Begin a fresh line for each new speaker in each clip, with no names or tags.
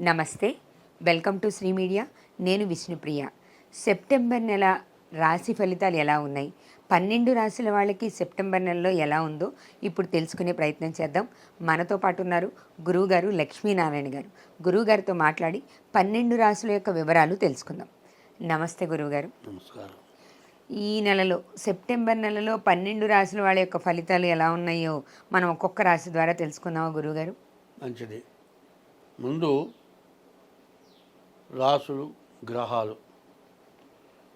నమస్తే welcome to Shri media. నేను Vishnupriya. September నెల రాశి ఫలితాలు ఎలా ఉన్నాయి? పన్నెండు రాశుల వాళ్ళకి సెప్టెంబర్ నెలలో ఎలా ఉందో ఇప్పుడు తెలుసుకునే ప్రయత్నం చేద్దాం. మనతో పాటు ఉన్నారు గురువుగారు లక్ష్మీనారాయణ గారు. గురువుగారితో మాట్లాడి పన్నెండు రాశుల యొక్క వివరాలు తెలుసుకుందాం. నమస్తే గురువుగారు.
నమస్కారం.
ఈ నెలలో సెప్టెంబర్ నెలలో పన్నెండు రాశుల వాళ్ళ యొక్క ఫలితాలు ఎలా ఉన్నాయో మనం ఒక్కొక్క రాశి ద్వారా తెలుసుకుందామా గురువుగారు?
మంచిది. ముందు రాసులు గ్రహాలు.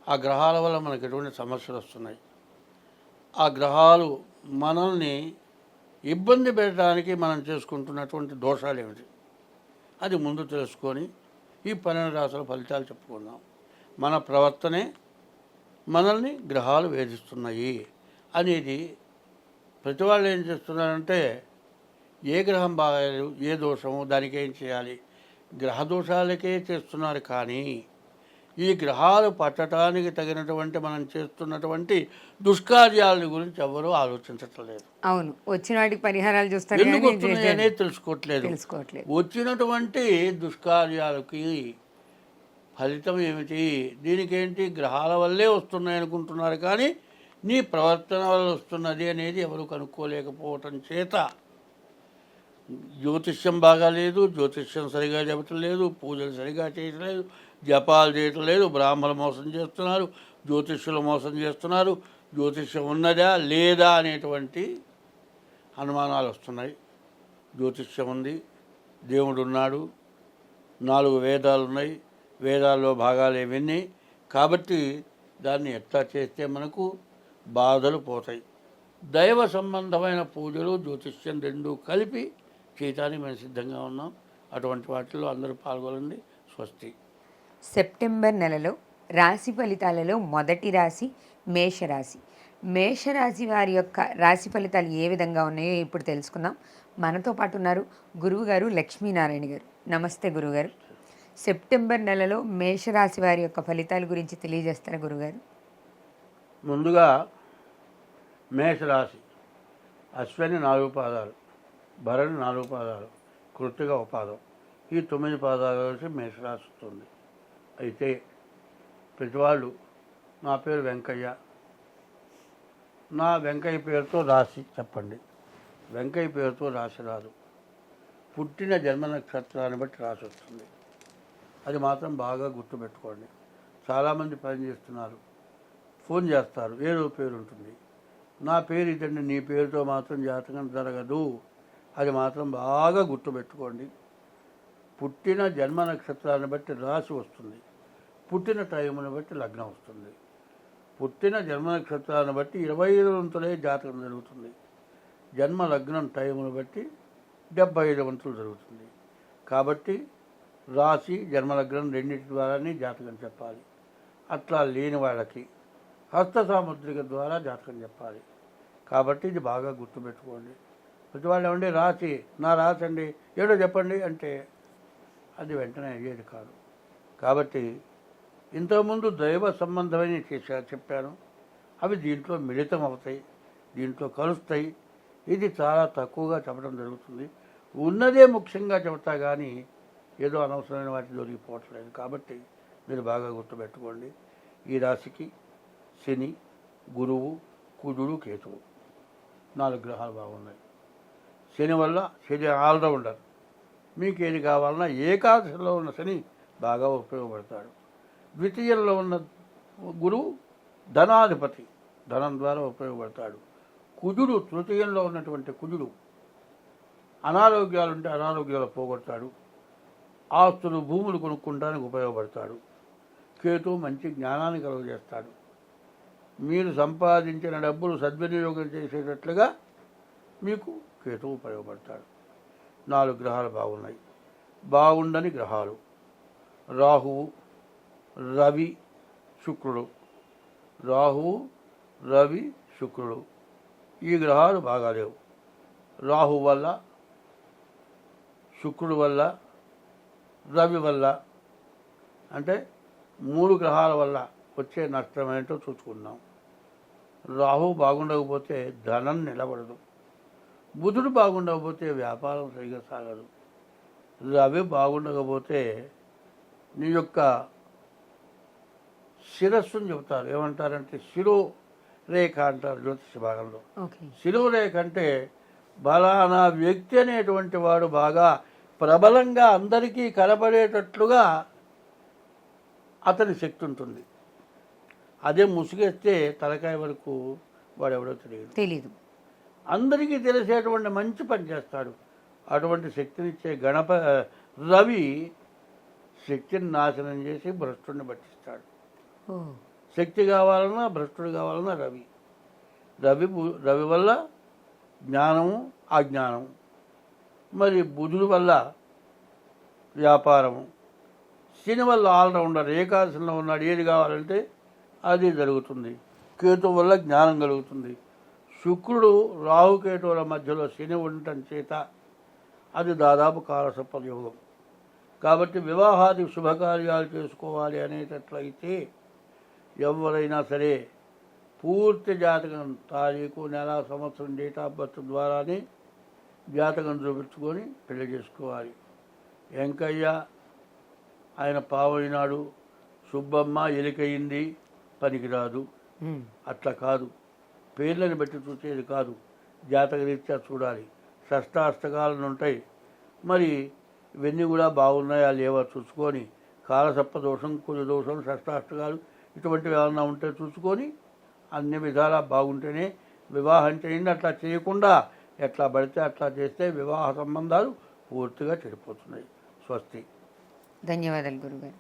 ఆ గ్రహాల వల్ల మనకు ఎటువంటి సమస్యలు వస్తున్నాయి? ఆ గ్రహాలు మనల్ని ఇబ్బంది పెట్టడానికి మనం చేసుకుంటున్నటువంటి దోషాలు ఏమిటి? అది ముందు తెలుసుకొని ఈ పన్నెండు రాసుల ఫలితాలు చెప్పుకుందాం. మన ప్రవర్తనే మనల్ని గ్రహాలు వేధిస్తున్నాయి అనేది ప్రతి వాళ్ళు ఏం చేస్తున్నారంటే ఏ గ్రహం బాగాలేదు ఏ దోషము దానికి ఏం చేయాలి? గ్రహ దోషాలకే చేస్తున్నారు కానీ ఈ గ్రహాలు పట్టడానికి తగినటువంటి మనం చేస్తున్నటువంటి దుష్కార్యాల గురించి ఎవరూ ఆలోచించటం లేదు
అవును. వచ్చిన వాటికి పరిహారాలు చూస్తారు
ఎందుకు
కానీ
వస్తున్నాయి అనేది తెలుసుకోవట్లేదు.
తెలుసుకోవట్లేదు.
వచ్చినటువంటి దుష్కార్యాలకి ఫలితం ఏమిటి? దీనికేంటి? గ్రహాల వల్లే వస్తున్నాయి అనుకుంటున్నారు కానీ నీ ప్రవర్తన వల్ల వస్తున్నది అనేది ఎవరు కనుక్కోలేకపోవటం చేత జ్యోతిష్యం బాగాలేదు జ్యోతిష్యం సరిగా చెప్పటం లేదు పూజలు సరిగా చేయటం లేదు జపాలు చేయటం లేదు బ్రాహ్మణులు మోసం చేస్తున్నారు జ్యోతిష్యులు మోసం చేస్తున్నారు జ్యోతిష్యం ఉన్నదా లేదా అనేటువంటి అనుమానాలు వస్తున్నాయి. జ్యోతిష్యం ఉంది దేవుడు ఉన్నాడు నాలుగు వేదాలు ఉన్నాయి వేదాల్లో భాగాలు ఇవన్నీ కాబట్టి దాన్ని ఎట్లా చేస్తే మనకు బాధలు పోతాయి. దైవ సంబంధమైన పూజలు జ్యోతిష్యం రెండు కలిపి చేయటానికి మేము సిద్ధంగా ఉన్నాం. అటువంటి వాటిల్లో అందరూ పాల్గొనండి. స్వస్తి.
సెప్టెంబర్ నెలలో రాశి ఫలితాలలో మొదటి రాశి మేషరాశి. మేషరాశి వారి యొక్క రాశి ఫలితాలు ఏ విధంగా ఉన్నాయో ఇప్పుడు తెలుసుకుందాం. మనతో పాటు ఉన్నారు గురువు గారు లక్ష్మీనారాయణ గారు. నమస్తే గురువుగారు. సెప్టెంబర్ నెలలో మేషరాశి వారి యొక్క ఫలితాల గురించి తెలియజేస్తారా గురుగారు
ముందుగా మేషరాశి అశ్వని నాలుగు పాదాలు భరణి నాలుగు పాదాలు కృతిగా ఒక పాదం. ఈ తొమ్మిది పాదాలు కలిసి మేషరాశి వస్తుంది. అయితే ప్రతివాళ్ళు నా పేరు వెంకయ్య. నా వెంకయ్య పేరుతో రాసి చెప్పండి. వెంకయ్య పేరుతో రాసి రాదు. పుట్టిన జన్మ నక్షత్రాన్ని బట్టి రాసి వస్తుంది. అది మాత్రం బాగా గుర్తుపెట్టుకోండి. చాలామంది పని చేస్తున్నారు. ఫోన్ చేస్తారు. ఏదో పేరు ఉంటుంది. నా పేరు ఇదండి నీ పేరుతో మాత్రం జాతకం జరగదు. అది మాత్రం బాగా గుర్తుపెట్టుకోండి. పుట్టిన జన్మ నక్షత్రాన్ని బట్టి రాశి వస్తుంది. పుట్టిన టైంను బట్టి లగ్నం వస్తుంది. పుట్టిన జన్మ నక్షత్రాన్ని బట్టి ఇరవై ఐదు వంతులే జాతకం జరుగుతుంది. జన్మ లగ్నం టైంను బట్టి డెబ్బై ఐదు వంతులు జరుగుతుంది. కాబట్టి రాశి జన్మలగ్నం రెండింటి ద్వారానే జాతకం చెప్పాలి. అట్లా లేని వాళ్ళకి హస్త సాముద్రిక ద్వారా జాతకం చెప్పాలి. కాబట్టి ఇది బాగా గుర్తుపెట్టుకోండి. ప్రతి వాళ్ళు ఏమండి రాశి నా రాశి అండి. ఏడో చెప్పండి అంటే అది వెంటనే అయ్యేది కాదు. కాబట్టి ఇంతకుముందు దైవ సంబంధమైన చేశా చెప్పాను. అవి దీంట్లో మిళితం అవుతాయి దీంట్లో కలుస్తాయి. ఇది చాలా తక్కువగా చెప్పడం జరుగుతుంది. ఉన్నదే ముఖ్యంగా చెబుతా కానీ ఏదో అనవసరమైన వాటి దొరికిపోవట్లేదు కాబట్టి మీరు బాగా గుర్తుపెట్టుకోండి. ఈ రాశికి శని గురువు కుజుడు కేతువు. నాలుగు గ్రహాలు బాగున్నాయి. శని వల్ల శని ఆల్రౌండర్. మీకు ఏది కావాలన్నా ఏకాదశిలో ఉన్న శని బాగా ఉపయోగపడతాడు. ద్వితీయంలో ఉన్న గురువు ధనాధిపతి ధనం ద్వారా ఉపయోగపడతాడు. కుజుడు తృతీయంలో ఉన్నటువంటి కుజుడు అనారోగ్యాలు ఉంటే అనారోగ్యాలు పోగొడతాడు. ఆస్తులు భూములు కొనుక్కుంటానికి ఉపయోగపడతాడు. కేతు మంచి జ్ఞానాన్ని కలుగజేస్తాడు. మీరు సంపాదించిన డబ్బులు సద్వినియోగం చేసేటట్లుగా మీకు కేతువు ఉపయోగపడతాడు. నాలుగు గ్రహాలు బాగున్నాయి. బాగుండని గ్రహాలు. రాహువు రవి శుక్రుడు. రాహువు రవి శుక్రుడు. ఈ గ్రహాలు బాగాలేవు రాహు వల్ల శుక్రుడు వల్ల రవి వల్ల అంటే మూడు గ్రహాల వల్ల వచ్చే నష్టం ఏంటో చూసుకుందాం. రాహు బాగుండకపోతే ధనం నిలబడదు. బుధుడు బాగుండకపోతే వ్యాపారం సరిగా సాగదు. రవి బాగుండకపోతే నీ యొక్క శిరస్సుని చెబుతారు. ఏమంటారంటే శిరో రేఖ అంటారు జ్యోతిష భాగంలో.
ఓకే.
శిరో రేఖ అంటే బలానా వ్యక్తి అనేటువంటి వాడు బాగా ప్రబలంగా అందరికీ కనబడేటట్లుగా అతని శక్తి ఉంటుంది. అదే ముసుగేస్తే తలకాయ వరకు వాడు ఎవడో తెలియదు.
తెలీదు.
అందరికీ తెలిసేటువంటి మంచి పని చేస్తాడు. అటువంటి శక్తినిచ్చే గణప రవి శక్తిని నాశనం చేసి భ్రష్టుడిని పట్టిస్తాడు. శక్తి కావాలన్నా భ్రష్టుడు కావాలన్నా రవి. రవి బు- రవి వల్ల జ్ఞానము అజ్ఞానము. మరి బుధుడు వల్ల వ్యాపారము. శని వల్ల ఆల్రౌండర్ ఏకాదశంలో ఉన్నాడు ఏది కావాలంటే అది జరుగుతుంది. కేతు వల్ల జ్ఞానం కలుగుతుంది. శుక్రుడు రాహుకేతువుల మధ్యలో శని ఉండటం చేత అది దాదాపు కాలసప్ప యోగం కాబట్టి వివాహాది శుభకార్యాలు చేసుకోవాలి అనేటట్లయితే ఎవరైనా సరే పూర్తి జాతకం తారీఖు నెల సంవత్సరం డేట్ ఆఫ్ బర్త్ ద్వారానే జాతకం చూపించుకొని పెళ్ళి చేసుకోవాలి. వెంకయ్య ఆయన పావైనాడు సుబ్బమ్మ ఎలికయింది పనికిరాదు. అట్లా కాదు. పేర్లను బట్టి చూసేది కాదు. జాతక రీత్యా చూడాలి. షష్టాష్టకాలను ఉంటాయి మరి ఇవన్నీ కూడా బాగున్నాయా లేవా చూసుకొని కాలసప్ప దోషం కుల దోషం షష్టాష్టకాలు ఇటువంటివి ఏమన్నా ఉంటే చూసుకొని అన్ని విధాలా బాగుంటేనే వివాహం చేయండి. అట్లా చేయకుండా ఎట్లా పడితే అట్లా చేస్తే వివాహ సంబంధాలు పూర్తిగా చెడిపోతున్నాయి. స్వస్తి.
ధన్యవాదాలు గురుగారు.